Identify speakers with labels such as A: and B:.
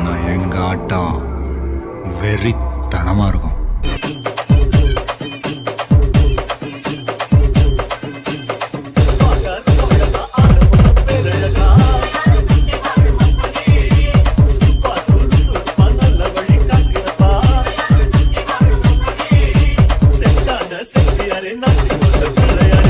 A: ஆனால் எங்கள் ஆட்டம் வெறித்தனமாக இருக்கும்
B: செக்ஸியாரே நான் பிள்ளையாரே.